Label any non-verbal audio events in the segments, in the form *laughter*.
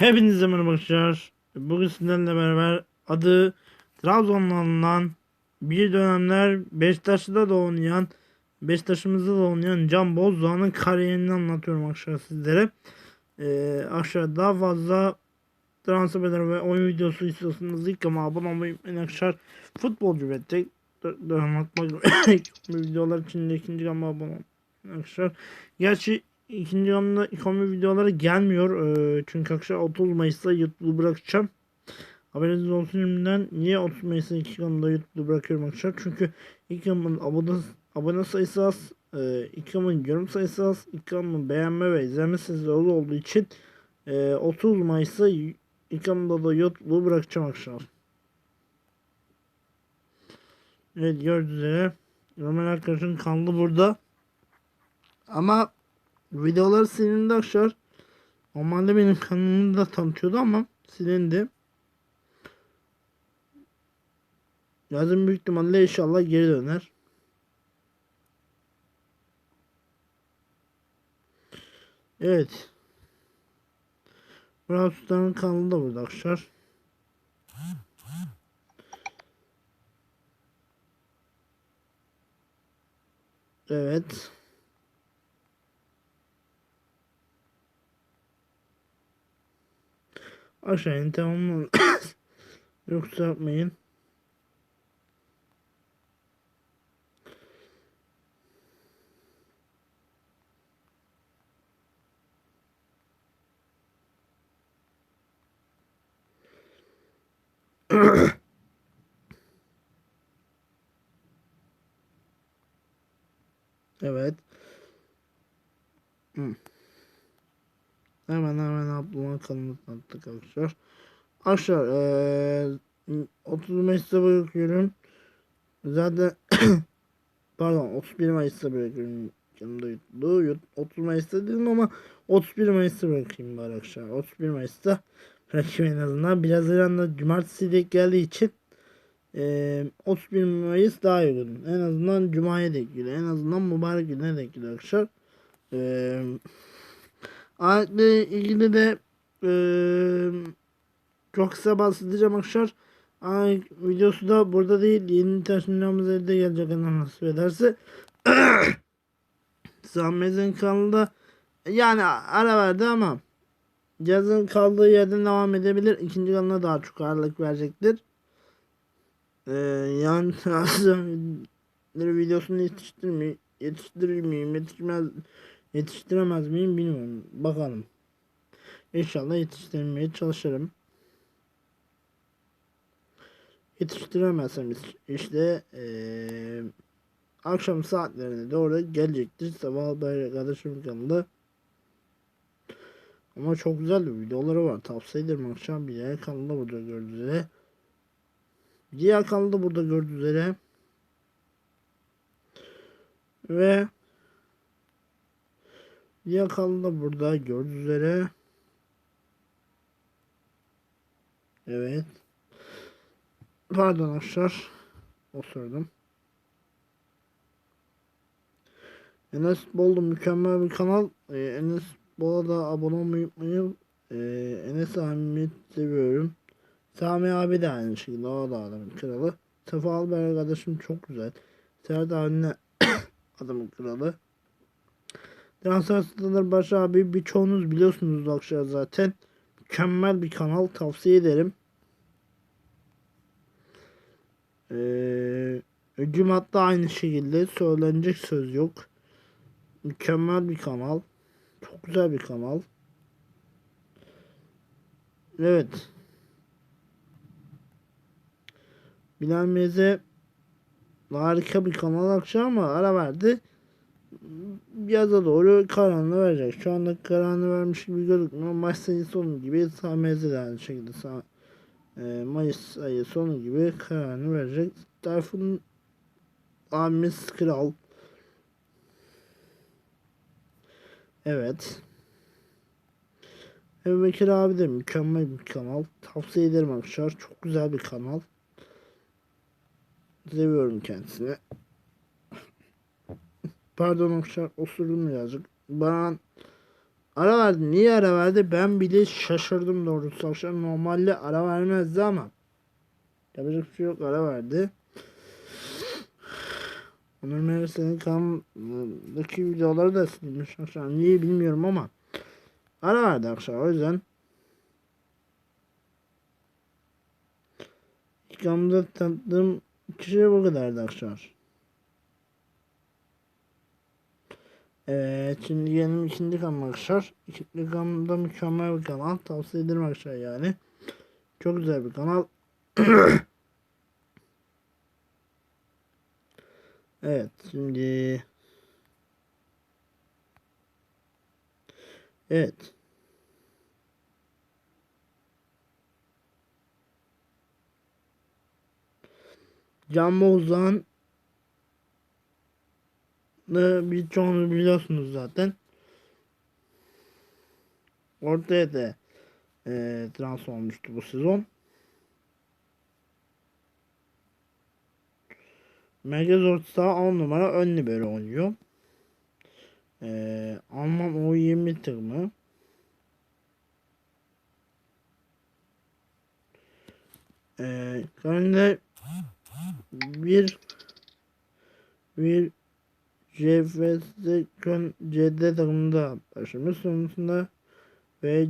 Hepinize merhaba arkadaşlar. Bugün sizlerle beraber adı Trabzon'da alınan bir dönemler Beşiktaş'ta da oynayan Beşiktaş'ımızda da oynayan Can Bozdoğan'ın kariyerini anlatıyorum arkadaşlar sizlere. Ee, aşağı daha fazla transferler ve oyun videosu istiyorsanız ilk ama abone olmayı arkadaşlar. Futbolcu ve tek anlatmak *coughs* videolar için de ikinci ama abone olmayı arkadaşlar. Gerçi ikinci gamda ikomi videoları gelmiyor. Ee, çünkü akşam 30 Mayıs'ta YouTube'u bırakacağım. Haberiniz olsun şimdiden. Niye 30 Mayıs'ta iki gamda YouTube'u bırakıyorum arkadaşlar? Çünkü ilk gamın abone, abone sayısı az. E, ilk gamın yorum sayısı az. İlk gamın beğenme ve izleme sayısı az olduğu için e, 30 Mayıs'ta ilk gamda da YouTube'u bırakacağım arkadaşlar. Evet gördüğünüz üzere Ömer arkadaşın kanalı burada. Ama videoları silindi arkadaşlar. Normalde benim kanalımı da tanıtıyordu ama silindi. Yazın büyük ihtimalle inşallah geri döner. Evet. Brawl Stars'ın kanalı da burada arkadaşlar. Evet. Aşağı in tamam? *coughs* Yoksa yapmayın. *coughs* Evet. Hı. Hemen hemen Abdullah kanalını tanıttık arkadaşlar. Arkadaşlar eee 30 Mayıs'ta bırakıyorum. Zaten *coughs* pardon 31 Mayıs'ta bırakıyorum. Yanımda yuttu. 30 Mayıs'ta dedim ama 31 Mayıs'ta bırakayım bari arkadaşlar. 31 Mayıs'ta bırakayım en azından. Biraz Haziran'da cumartesi denk geldiği için eee 31 Mayıs daha uygun. En azından Cuma'ya denk geliyor. En azından mübarek güne denk geliyor arkadaşlar. Eee Ayetle ilgili de eee çok kısa bahsedeceğim arkadaşlar. Ayet videosu da burada değil. Yeni taşınacağımız evde gelecek Allah nasip ederse. *coughs* Zahmet'in kanalında yani ara verdi ama yazın kaldığı yerden devam edebilir. İkinci kanalına daha çok ağırlık verecektir. Ee, yani *laughs* videosunu yetiştirmeyeyim, yetiştirir miyim, yetişmez, yetiştiremez miyim bilmiyorum. Bakalım. İnşallah yetiştirmeye çalışırım. Yetiştiremezsem işte ee, akşam saatlerine doğru gelecektir. Sabah haber kardeşim kanalında. Ama çok güzel bir videoları var. Tavsiye ederim akşam bir diğer kanalda burada gördüğünüz üzere. Diğer kanalda burada gördüğünüz üzere. Ve kanalda burada gördüğünüz üzere. Evet. Pardon arkadaşlar. Osurdum. Enes Bol'da mükemmel bir kanal. Ee, Enes Bol'a da abone olmayı unutmayın. Ee, Enes abimi seviyorum. Sami abi de aynı şekilde. O da adamın kralı. Sefa Alber arkadaşım çok güzel. Serdar abine *coughs* adamın kralı. Transfer Sınır Baş abi birçoğunuz biliyorsunuz arkadaşlar zaten. Mükemmel bir kanal tavsiye ederim. Ee, Cümat'ta aynı şekilde söylenecek söz yok. Mükemmel bir kanal. Çok güzel bir kanal. Evet. Bilal Meze harika bir kanal akşam ama ara verdi. Yaza doğru kararını verecek. Şu anda kararını vermiş gibi gözükmüyor. Maç sayı sonu gibi Meze de aynı şekilde e, Mayıs ayı sonu gibi kararını verecek. Tayfun abimiz kral. Evet. Ebu abi de mükemmel bir kanal. Tavsiye ederim arkadaşlar. Çok güzel bir kanal. Seviyorum kendisini. Pardon arkadaşlar osurdum birazcık. Bana ara verdi. Niye ara verdi? Ben bile şaşırdım doğrusu. Akşam normalde ara vermezdi ama. Yapacak bir şey yok ara verdi. Onur Meres'in kanalındaki videoları da silmiş akşam. Niye bilmiyorum ama. Ara verdi akşam o yüzden. İlkamda tanıdığım kişi bu kadardı akşam. Evet şimdi gelin ikinci kanal arkadaşlar. İkinci kanalda mükemmel bir kanal. Tavsiye ederim arkadaşlar yani. Çok güzel bir kanal. *coughs* evet şimdi Evet. Can Bozan birçoğunuz biliyorsunuz zaten. Ortaya da e, transfer olmuştu bu sezon. Merkez orta saha 10 numara ön libero oynuyor. E, Alman U20 takımı. E, Karnında bir bir CFS Köln CD takımında başlamış sonrasında ve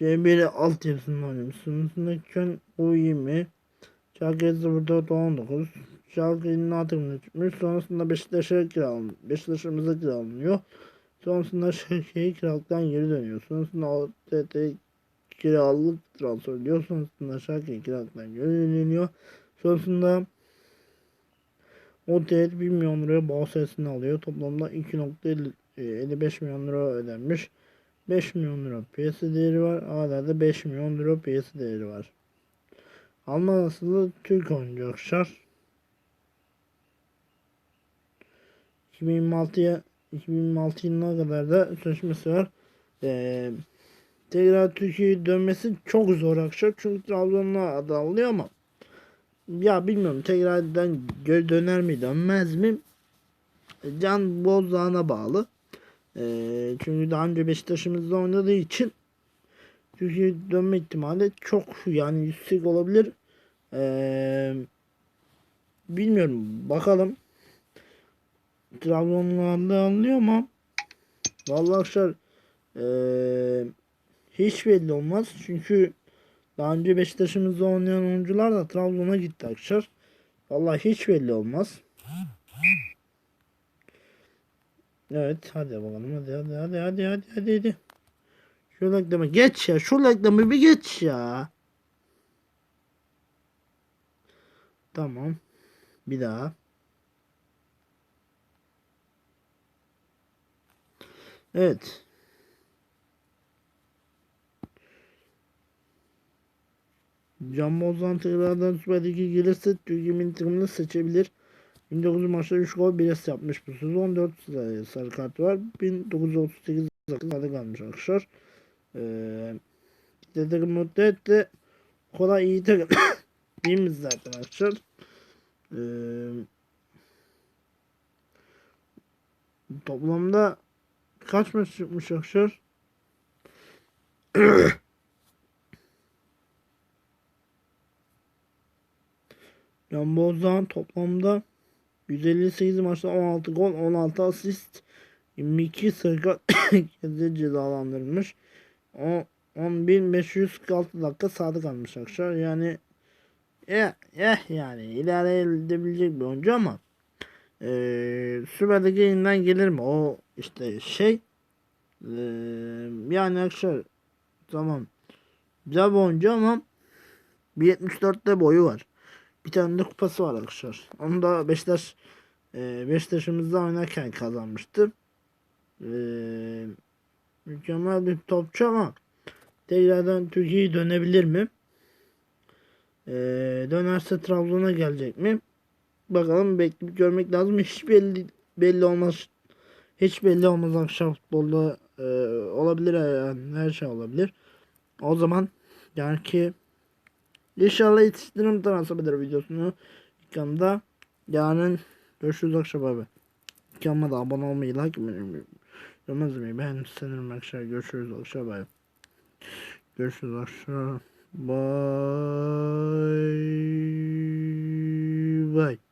C1 altyapısında oynamış. Sonrasında Köln U20 Schalke 04 19 Schalke'nin A takımına çıkmış. Sonrasında Beşiktaş'a kiralanıyor. Beşiktaş'ımıza kiralanıyor. Sonrasında Schalke'ye kiralıktan geri dönüyor. Sonrasında OTT kiralık transfer ediyor. Sonrasında Schalke'ye kiralıktan geri dönüyor. Sonrasında o değer 1 milyon liraya bahsesini alıyor. Toplamda 2.55 milyon lira ödenmiş. 5 milyon lira piyasa değeri var. Hala da 5 milyon lira piyasa değeri var. Alman asıllı Türk oyuncu arkadaşlar. 2026'ya 2026 yılına kadar da sözleşmesi var. Ee, tekrar Türkiye'ye dönmesi çok zor arkadaşlar. Çünkü Trabzon'la adı alıyor ama ya bilmiyorum tekrardan geri döner mi dönmez mi? Can Bozdağ'ına bağlı. E, çünkü daha önce Beşiktaş'ımızda oynadığı için Türkiye dönme ihtimali çok yani yüksek olabilir. E, bilmiyorum bakalım. Trabzon'larda anlıyor ama vallahi arkadaşlar e, hiç belli olmaz. Çünkü daha önce Beşiktaş'ımızda oynayan oyuncular da Trabzon'a gitti arkadaşlar. Vallahi hiç belli olmaz. Evet hadi bakalım hadi hadi hadi hadi hadi hadi hadi. Şu reklamı geç ya şu reklamı bir geç ya. Tamam. Bir daha. Evet. Can Bozan tekrardan Süper Lig'e gelirse Türkiye milli takımını seçebilir. 1900 maçta 3 gol 1 asist yapmış bu sezon. 4 sarı kart var. 1938 dakikada kalmış arkadaşlar. Ee, takım mutlu etti. Kolay iyi takım. *coughs* Değiliz zaten arkadaşlar. Ee, toplamda kaç maç çıkmış arkadaşlar? *coughs* Can Bozdan toplamda 158 maçta 16 gol, 16 asist, 22 sarı *coughs* kez cezalandırılmış. 10.546 dakika sağda kalmış arkadaşlar. Yani eh, eh yani idare edebilecek bir oyuncu ama e, Süper Lig'e yeniden gelir mi? O işte şey e, yani arkadaşlar tamam güzel bir oyuncu ama 1.74'te boyu var. Bir tane de kupası var arkadaşlar. Onu da Beşiktaş e, Beşiktaş'ımızda oynarken kazanmıştı. E, mükemmel bir topçu ama tekrardan Türkiye'ye dönebilir mi? E, dönerse Trabzon'a gelecek mi? Bakalım bekleyip görmek lazım. Hiç belli belli olmaz. Hiç belli olmaz akşam futbolda e, olabilir yani her şey olabilir. O zaman yani ki İnşallah yetiştiririm transfer videosunu dükkanda. Yarın görüşürüz akşam abi. Dükkanda da abone olmayı, like etmeyi, yorum yazmayı beğenirseniz arkadaşlar görüşürüz akşam abi. Görüşürüz akşam. Bye. Bye.